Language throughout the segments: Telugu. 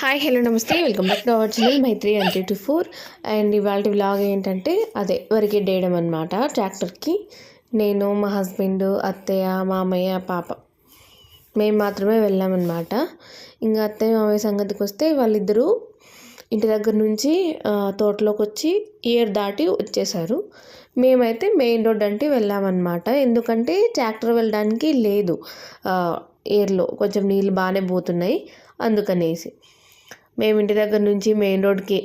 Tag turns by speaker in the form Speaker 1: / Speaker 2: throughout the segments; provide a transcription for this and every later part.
Speaker 1: హాయ్ హలో నమస్తే. Welcome back to our channel Maitri and two four and ఇవాళ వ్లాగ్ ఏంటంటే అదే వరికి వేయడం అనమాట ట్రాక్టర్కి నేను మా హస్బెండ్ అత్తయ్య మామయ్య పాప. మేము మాత్రమే వెళ్ళామన్నమాట ఇంకా అత్తయ్య మామయ్య సంగతికి వస్తే వాళ్ళిద్దరూ ఇంటి దగ్గర నుంచి తోటలోకి వచ్చి ఇయర్ దాటి వచ్చేసారు. మేమైతే మెయిన్ రోడ్ అంటే వెళ్ళామన్నమాట ఎందుకంటే ట్రాక్టర్ వెళ్ళడానికి లేదు. ఏర్లో కొంచెం నీళ్ళు బాగానే పోతున్నాయి. అందుకనేసి. మేము ఇంటి దగ్గర నుంచి మెయిన్ రోడ్కి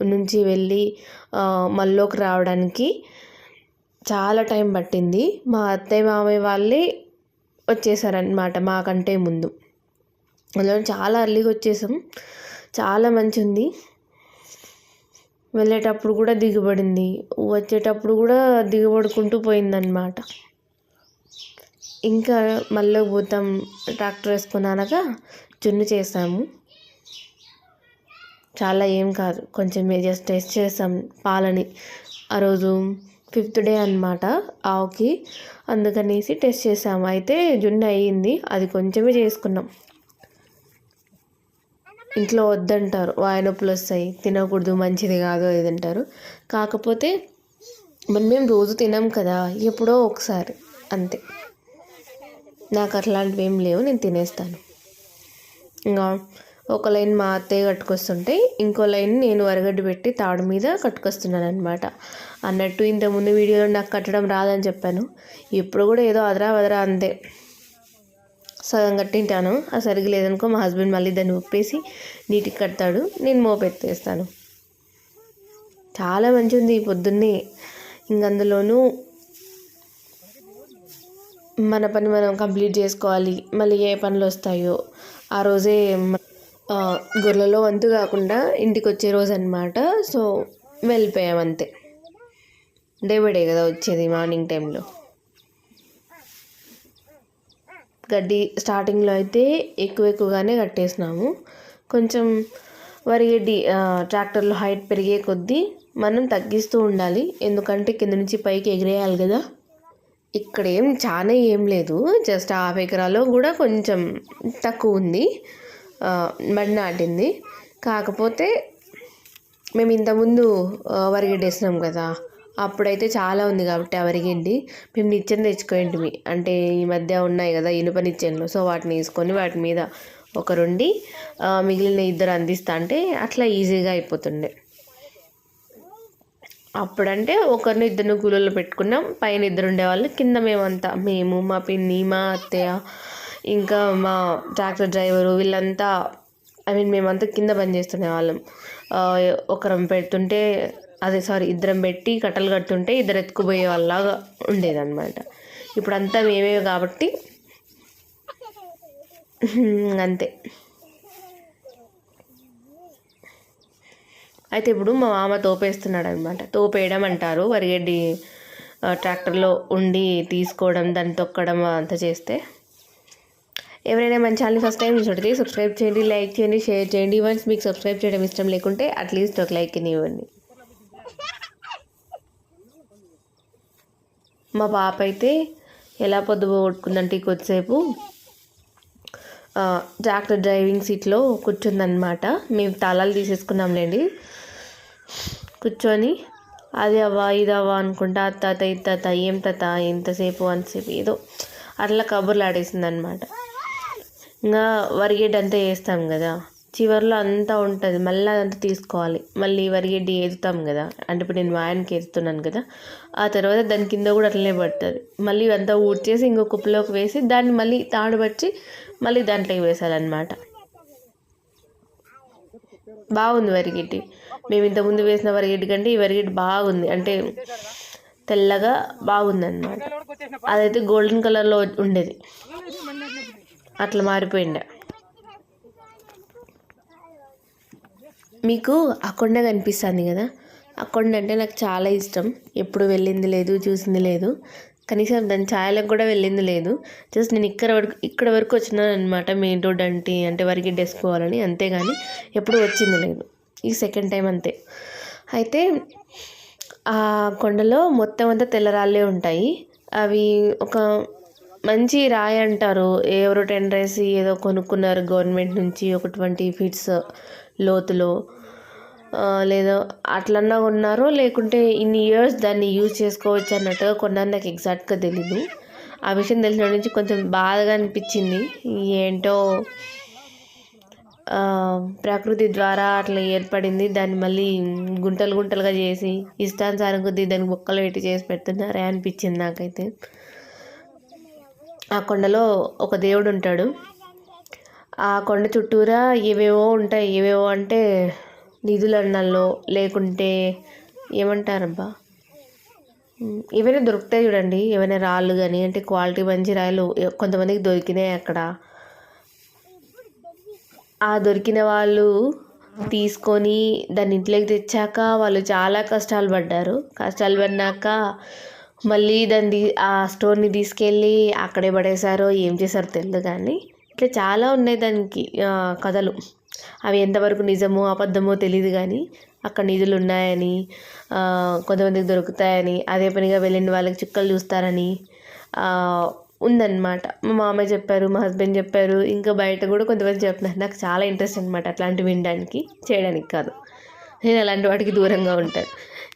Speaker 1: నుంచి వెళ్ళి మల్లోకి రావడానికి చాలా టైం పట్టింది. మా అత్తయ్య మామయ్య వాళ్ళే వచ్చేసారనమాట మాకంటే ముందు. అందులో చాలా అర్లీగా వచ్చేసాం. చాలా మంచి ఉంది వెళ్ళేటప్పుడు కూడా దిగుబడింది. వచ్చేటప్పుడు కూడా దిగుబడుకుంటూ పోయిందన్నమాట. ఇంకా మళ్ళీ పోతాం ట్రాక్టర్ వేసుకున్నాక జున్ను చేసాము. చాలా ఏం కాదు. కొంచెం జస్ట్ టెస్ట్ చేసాం పాలని. ఆ రోజు ఫిఫ్త్ డే అనమాట ఆవుకి. అందుకనేసి టెస్ట్ చేసాము. అయితే జున్ను అయ్యింది. అది కొంచెమే చేసుకున్నాం. ఇంట్లో వద్దంటారు. వాయి నొప్పులు వస్తాయి. తినకూడదు మంచిది కాదు అది అంటారు. కాకపోతే మరి మేము రోజు తినాం కదా. ఎప్పుడో ఒకసారి. అంతే. నాకు అట్లాంటివి ఏం లేవు. నేను తినేస్తాను. ఇంకా ఒక లైన్ మా అత్తయ్య కట్టుకొస్తుంటే ఇంకో లైన్ నేను వరగడ్డ పెట్టి తాడు మీద కట్టుకొస్తున్నాను అనమాట అన్నట్టు ఇంతకుముందు వీడియోలో నాకు కట్టడం రాదని చెప్పాను. ఇప్పుడు కూడా ఏదో అదరా వదరా అంతే. సగం కట్టింటాను. ఆ సరిగ్గా లేదనుకో మా హస్బెండ్ మళ్ళీ దాన్ని ఉప్పేసి నీటికి కడతాడు. నేను మోపెత్తేస్తాను చాలా మంచిది ఉంది ఈ పొద్దున్నే. ఇంక అందులోనూ మన పని మనం కంప్లీట్ చేసుకోవాలి. మళ్ళీ ఏ పనులు వస్తాయో ఆ రోజే గొర్రెలో వంతు కాకుండా ఇంటికి వచ్చే రోజు అనమాట సో వెళ్ళిపోయాం అంతే డే బై డే కదా వచ్చేది మార్నింగ్ టైంలో. గడ్డి స్టార్టింగ్లో అయితే ఎక్కువ ఎక్కువగానే కట్టేసినాము. కొంచెం వరి గడ్డి ట్రాక్టర్లో హైట్ పెరిగే కొద్దీ మనం తగ్గిస్తూ ఉండాలి. ఎందుకంటే కింద నుంచి పైకి ఎగిరేయాలి కదా. ఇక్కడ ఏం చాలా ఏం లేదు. జస్ట్ హాఫ్ ఎకరాలో కూడా కొంచెం తక్కువ ఉంది. మడి నాటింది కాకపోతే మేము ఇంతకుముందు వరిగడ్డేసినాం వేసినాం కదా. అప్పుడైతే చాలా ఉంది కాబట్టి ఆ వరిగడ్డి మేము నిచ్చెన తెచ్చుకోండి అంటే ఈ మధ్య ఉన్నాయి కదా ఇనుప నిచ్చెనలు. సో వాటిని వేసుకొని వాటి మీద ఒకరుండి మిగిలిన ఇద్దరు అందిస్తా అంటే అట్లా ఈజీగా అయిపోతుండే. అప్పుడంటే ఒకరిని ఇద్దరిని కూలీలో పెట్టుకున్నాం. పైన ఇద్దరు ఉండేవాళ్ళు కింద మేమంతా మేము మా పిన్ని మా అత్తయ్య ఇంకా మా ట్రాక్టర్ డ్రైవరు వీళ్ళంతా ఐ మీన్ మేమంతా కింద పని చేస్తునే వాళ్ళం. ఒకరం పెడుతుంటే అదే సారీ ఇద్దరం పెట్టి కట్టలు కడుతుంటే ఇద్దరు ఎత్తుకుపోయే వాళ్ళలాగా ఉండేదన్నమాట. ఇప్పుడు అంతా మేమే కాబట్టి అంతే. అయితే ఇప్పుడు మా మామ తోపేస్తున్నాడు అనమాట తోపేయడం అంటారు. వరిగడ్డి ట్రాక్టర్లో ఉండి తీసుకోవడం దాన్ని తొక్కడం అంతా చేస్తే. ఎవరైనా మన ఛానల్ ఫస్ట్ టైం చూడండి సబ్స్క్రైబ్ చేయండి లైక్ చేయండి షేర్ చేయండి. వన్స్ మీకు సబ్స్క్రైబ్ చేయడం ఇష్టం లేకుంటే అట్లీస్ట్ ఒక లైక్ ఇవ్వండి. మా పాప అయితే ఎలా పొద్దు పోగొట్టుకుందంటే కొద్దిసేపు ట్రాక్టర్ డ్రైవింగ్ సీట్లో కూర్చుందనమాట మేము తాళాలు తీసేసుకున్నాంలేండి. కూర్చొని అది అవ్వా ఇది అవ్వా అనుకుంటా తాత ఇది తాత ఏం తాత ఎంతసేపు అంతసేపు ఏదో అట్లా కబుర్లు ఆడేసింది అనమాట ఇంకా వరిగేటంతా అంతా వేస్తాం కదా. చివరిలో అంతా ఉంటుంది. మళ్ళీ అదంతా తీసుకోవాలి. మళ్ళీ వరిగడ్డి ఏదుతాం కదా. అంటే ఇప్పుడు నేను వాయనకి ఏదుతున్నాను కదా. ఆ తర్వాత దాని కింద కూడా అట్లనే పడుతుంది. మళ్ళీ ఇవంతా ఊడ్చేసి ఇంకో కుప్పలోకి వేసి దాన్ని మళ్ళీ తాడు పచ్చి మళ్ళీ దాంట్లోకి వేసాలన్నమాట. బాగుంది వరిగడ్డి. మేము ఇంతకుముందు వేసిన వరిగడ్డి కంటే ఈ వరిగడ్డి బాగుంది. అంటే తెల్లగా బాగుంది అనమాట అదైతే గోల్డెన్ కలర్లో ఉండేది. అట్లా మారిపోయిండే. మీకు ఆ కొండ కనిపిస్తుంది కదా? ఆ కొండ అంటే నాకు చాలా ఇష్టం. ఎప్పుడు వెళ్ళింది లేదు చూసింది లేదు. కనీసం దాని ఛాయలకు కూడా వెళ్ళింది లేదు. జస్ట్ నేను ఇక్కడ వరకు ఇక్కడ వరకు వచ్చినాను అనమాట మెయిన్ రోడ్ అంటే అంటే వరకు వేసుకోవాలని అంతేగాని ఎప్పుడు వచ్చింది లేదు. ఈ సెకండ్ టైం అంతే. అయితే ఆ కొండలో మొత్తం అంతా తెల్లరాళ్ళే ఉంటాయి. అవి ఒక మంచి రాయి అంటారు. ఎవరో టెండర్ వేసి ఏదో కొనుక్కున్నారు గవర్నమెంట్ నుంచి ఒక ట్వంటీ ఫీట్స్ లోతులో. లేదా లేదో అట్లన్నా ఉన్నారు లేకుంటే ఇన్ని ఇయర్స్ దాన్ని యూజ్ చేసుకోవచ్చు అన్నట్టుగా కొన్నాను నాకు ఎగ్జాక్ట్గా తెలీదు. ఆ విషయం తెలిసిన నుంచి కొంచెం బాధగా అనిపించింది. ఏంటో ప్రకృతి ద్వారా అట్లా ఏర్పడింది. దాన్ని మళ్ళీ గుంటలు గుంటలుగా చేసి ఇష్టానుసారం కొద్దీ దానికి మొక్కలు పెట్టి చేసి పెడుతున్నారే అనిపించింది నాకైతే. ఆ కొండలో ఒక దేవుడు ఉంటాడు ఆ కొండ చుట్టూరా ఏవేవో ఉంటాయి. ఏవేవో అంటే నిధుల అన్నల్లో లేకుంటే ఏమంటారబ్బా? ఏవైనా దొరుకుతాయి చూడండి. ఏమైనా రాళ్ళు కానీ అంటే క్వాలిటీ మంచి రాళ్ళు కొంతమందికి దొరికినాయి అక్కడ. ఆ దొరికిన వాళ్ళు తీసుకొని దాన్ని ఇంట్లోకి తెచ్చాక వాళ్ళు చాలా కష్టాలు పడ్డారు. కష్టాలు పడినాక మళ్ళీ దాన్ని ఆ స్టోన్ని తీసుకెళ్ళి అక్కడే పడేశారో ఏం చేశారో తెలియదు కానీ ఇట్లా చాలా ఉన్నాయి దానికి కథలు. అవి ఎంతవరకు నిజమో అబద్ధమో తెలియదు కానీ అక్కడ నిధులు ఉన్నాయని కొంతమందికి దొరుకుతాయని అదే పనిగా వెళ్ళిన వాళ్ళకి చుక్కలు చూస్తారని ఉందన్నమాట. మా మామయ్య చెప్పారు మా హస్బెండ్ చెప్పారు ఇంకా బయట కూడా కొంతమంది చెప్తున్నారు. నాకు చాలా ఇంట్రెస్ట్ అనమాట అట్లాంటివి వినడానికి చేయడానికి కాదు. నేను అలాంటి వాటికి దూరంగా ఉంటాను.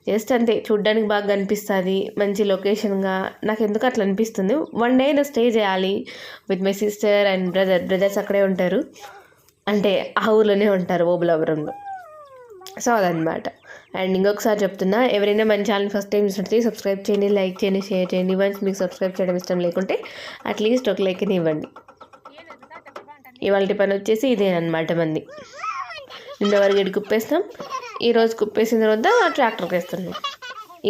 Speaker 1: జస్ట్ అంతే చూడ్డానికి బాగా కనిపిస్తుంది మంచి లొకేషన్గా. నాకు ఎందుకు అట్లా అనిపిస్తుంది? వన్ డే నేను స్టే చేయాలి. With my sister and brother brothers అక్కడే ఉంటారు. అంటే ఆ ఊర్లోనే ఉంటారు ఓబులాపురంలో సో అదనమాట అండ్ ఇంకొకసారి చెప్తున్నా ఎవరైనా మన ఛానల్ ఫస్ట్ టైం చూసినట్లయితే సబ్స్క్రైబ్ చేయండి లైక్ చేయండి షేర్ చేయండి. వన్స్ మీకు సబ్స్క్రైబ్ చేయడం ఇష్టం లేకుంటే అట్లీస్ట్ ఒక లైక్ ఇవ్వండి. ఇవాళ పని వచ్చేసి ఇదేనమాట మంది. నిన్న వరకు కుప్పేస్తాం. ఈరోజు కుప్పేసిన తర్వాత ట్రాక్టర్కి వేస్తున్నాం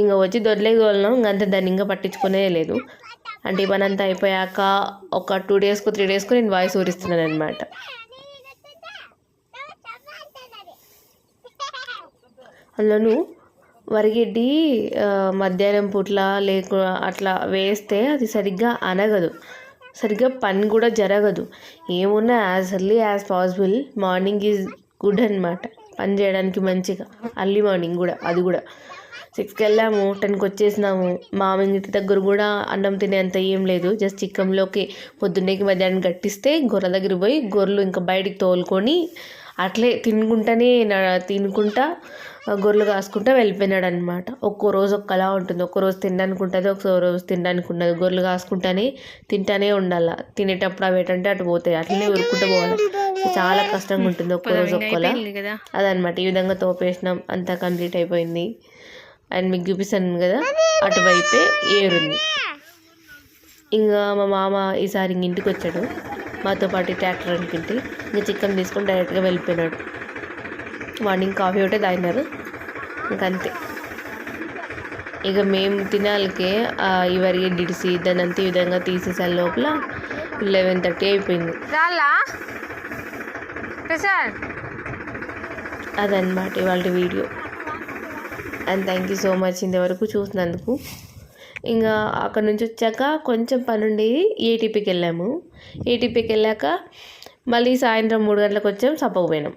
Speaker 1: ఇంకా వచ్చి దొడ్లేకి తోలినాం ఇంకంతా దాన్ని ఇంకా పట్టించుకునే లేదు. అంటే పనంతా అంతా అయిపోయాక ఒక టూ డేస్కు త్రీ డేస్కు నేను వాయిస్ ఊరిస్తున్నాను అనమాట అందులోను వరిగడ్డి మధ్యాహ్నం పూట్ల లేకు అట్లా వేస్తే అది సరిగ్గా అనగదు. సరిగ్గా పని కూడా జరగదు. ఏమున్నా as early as possible morning is good అనమాట పని చేయడానికి మంచిగా అర్లీ మార్నింగ్ కూడా అది కూడా. సిక్స్కి వెళ్ళాము టెన్కి వచ్చేసినాము. మామిడి ఇంటి దగ్గర కూడా అన్నం తినేంత ఏం లేదు. జస్ట్ చిక్కంలోకి పొద్దున్నేకి మధ్యాహ్నం గట్టిస్తే గొర్రెల దగ్గర పోయి గొర్రెలు ఇంకా బయటికి తోలుకొని అట్లే తినుకుంటానే తినుకుంటా గొర్రెలు కాసుకుంటా వెళ్ళిపోయినాడు అనమాట ఒక్కో రోజు ఒక్కలా ఉంటుంది. ఒక్కో రోజు తినడానికి ఉంటుంది ఒక్కో రోజు తినడానికి ఉండదు గొర్రెలు కాసుకుంటానే తింటానే ఉండాల. తినేటప్పుడు అవి ఏంటంటే అటు పోతాయి. అట్లనే ఉరుక్కుంటూ పోవాలి. చాలా కష్టంగా ఉంటుంది ఒక్కో రోజు ఒక్కోలా. అదనమాట ఈ విధంగా తోపేసినాం. అంతా కంప్లీట్ అయిపోయింది. అండ్ మీకు చూపిస్తాను కదా. అటువైపే ఏరుంది. ఇంకా మా మామ ఈసారి ఇంక ఇంటికి వచ్చాడు మాతో పాటు ట్రాక్టర్ అనుకుంటే ఇంకా చికెన్ తీసుకొని డైరెక్ట్గా వెళ్ళిపోయినాడు. మార్నింగ్ కాఫీ ఒకటే తాగినారు. ఇంకంతే ఇక మేము తినాలకే ఆ ఈ వరిగే డిడిసి దాన్ని అంతే విధంగా తీసేసే లోపల. లెవెన్ థర్టీ అయిపోయింది. అదనమాట ఇవాళ video. And thank you so much ఇంతవరకు చూసినందుకు. ఇంకా అక్కడ నుంచి వచ్చాక కొంచెం పని ఉండేది ఏటీపీకి వెళ్ళాము. ఏటీపీకి వెళ్ళాక మళ్ళీ సాయంత్రం మూడు గంటలకు వచ్చాం సప్పకు పోయినాం.